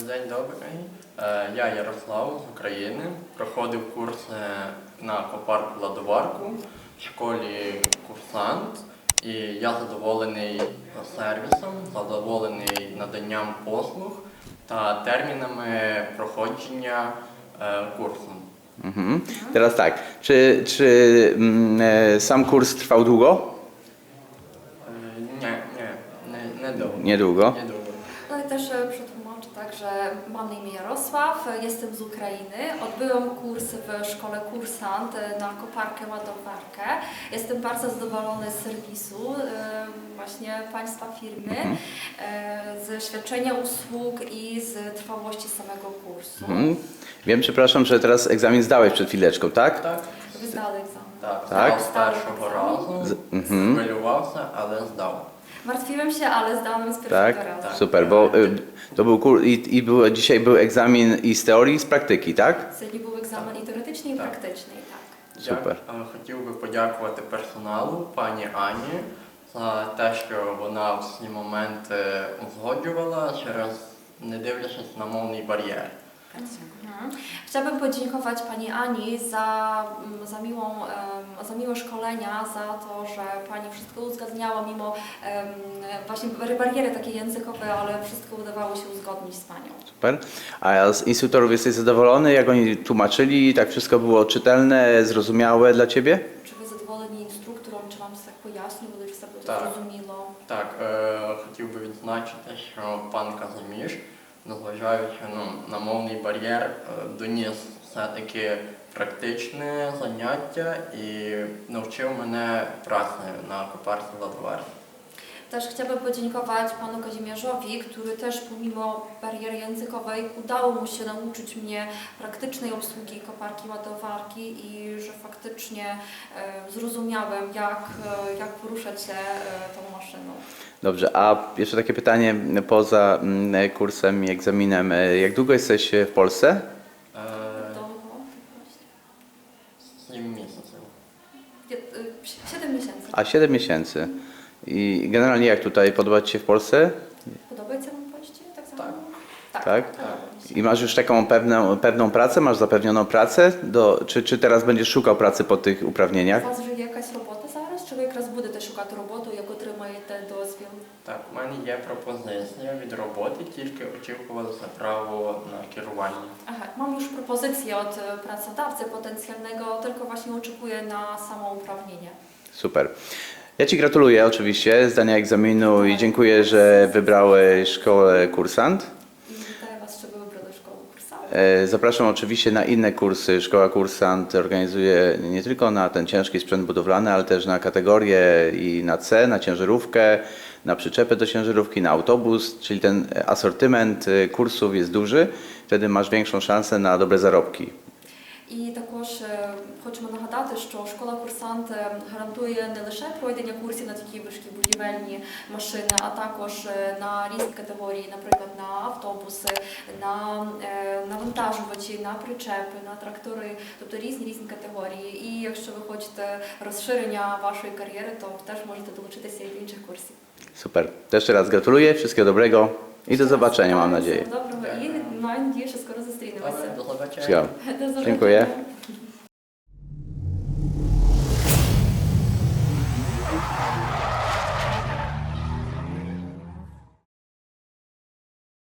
День добрий. Е, Я Ярослав з України. Проходив курс е, на аквапарку Ладоварку в школі курсант. І я задоволений сервісом, задоволений наданням послуг та термінами проходження е, курсу. Mhm. Teraz tak, czy, czy mm, sam kurs trwał długo? Е, Ні, ні, не, не довго. Niedługo. też e, przetłumaczę tak, że mam na imię Jarosław, e, jestem z Ukrainy. Odbyłam kurs w szkole Kursant e, na koparkę, ładowarkę. Jestem bardzo zadowolona z serwisu właśnie Państwa firmy, mhm. ze świadczenia usług i z trwałości samego kursu. Mhm. Wiem, przepraszam, że teraz egzamin zdałeś przed chwileczką, tak? Tak. Wyzdałam egzamin. Tak, tak. Zdał z razu, mhm. zmyliłam się, ale zdałam. Martwiłem się, ale zdałam z pierwszego Tak? razu. Tak. Super, bo y, to był kurs i, i był, dzisiaj był egzamin i z teorii, i z praktyki, tak? Сьогодні був екзамен і теоретичний, і Так. практичний. Так. Супер. Я е, хотів би подякувати персоналу, пані Ані, за те, що вона всі моменти узгоджувала через не дивлячись на мовний бар'єр. Chciałabym podziękować Pani Ani za, mm, za, miłą, za miłe szkolenia, za to, że Pani wszystko uzgadniała, mimo właśnie bariery takie językowe, ale wszystko udawało się uzgodnić z Panią. Super. A z instruktorów jesteś zadowolony, jak oni tłumaczyli, tak wszystko było czytelne, zrozumiałe dla Ciebie? Czy Wy zadowoleni instruktorem, czy Wam tak pojaśnił, czy sobie tak. tak. zrozumielo? Tak, e, chciałbym odznaczyć, że Pan Kazimierz незважаючи ну, на мовний бар'єр, е, доніс все-таки практичне заняття і навчив мене праці на копарці ладоварці. Też chciałabym podziękować Panu Kazimierzowi, który też pomimo bariery językowej udało mu się nauczyć mnie praktycznej obsługi koparki ładowarki i że faktycznie e, zrozumiałem, jak, e, jak poruszać się e, tą maszyną. Dobrze, a jeszcze takie pytanie poza mm, kursem i egzaminem. E, jak długo jesteś e, w Polsce? E, siedem miesięcy. A 7 miesięcy. I generalnie jak tutaj? Podoba Ci się w Polsce? Podoba Ci się Polsce? Tak samo? Tak. Tak. tak. tak. tak. I masz już taką pewną, pewną pracę? Masz zapewnioną pracę? Do, czy, czy teraz będziesz szukał pracy po tych uprawnieniach? Masz jakaś robota zaraz? Czy jak raz będę szukać roboty, Так, у мене є пропозиція від роботи, тільки очікувалося право на керування. Aha, mam już propozycję od e, pracodawcy potencjalnego, tylko właśnie oczekuję na samo uprawnienie. Super. Ja Ci gratuluję oczywiście zdania egzaminu i dziękuję, że wybrałeś szkołę kursant. Zapraszam oczywiście na inne kursy. Szkoła Kursant organizuje nie tylko na ten ciężki sprzęt budowlany, ale też na kategorię i na C, na ciężarówkę, na przyczepę do ciężarówki, na autobus, czyli ten asortyment e, kursów jest duży. Wtedy masz większą szansę na dobre zarobki. І також е, хочемо нагадати, що школа курсант е, гарантує не лише пройдення курсів на такі важкі будівельні машини, а також е, на різні категорії, наприклад, на автобуси, на е, навантажувачі, на причепи, на трактори, тобто різні різні категорії. І якщо ви хочете розширення вашої кар'єри, то теж можете долучитися і до інших курсів. Super. To jeszcze raz gratuluję, wszystkiego dobrego i do zobaczenia mam nadzieję. Всього Доброго і маю надію, що скоро зустрінемося. До. До побачення. Dziękuję.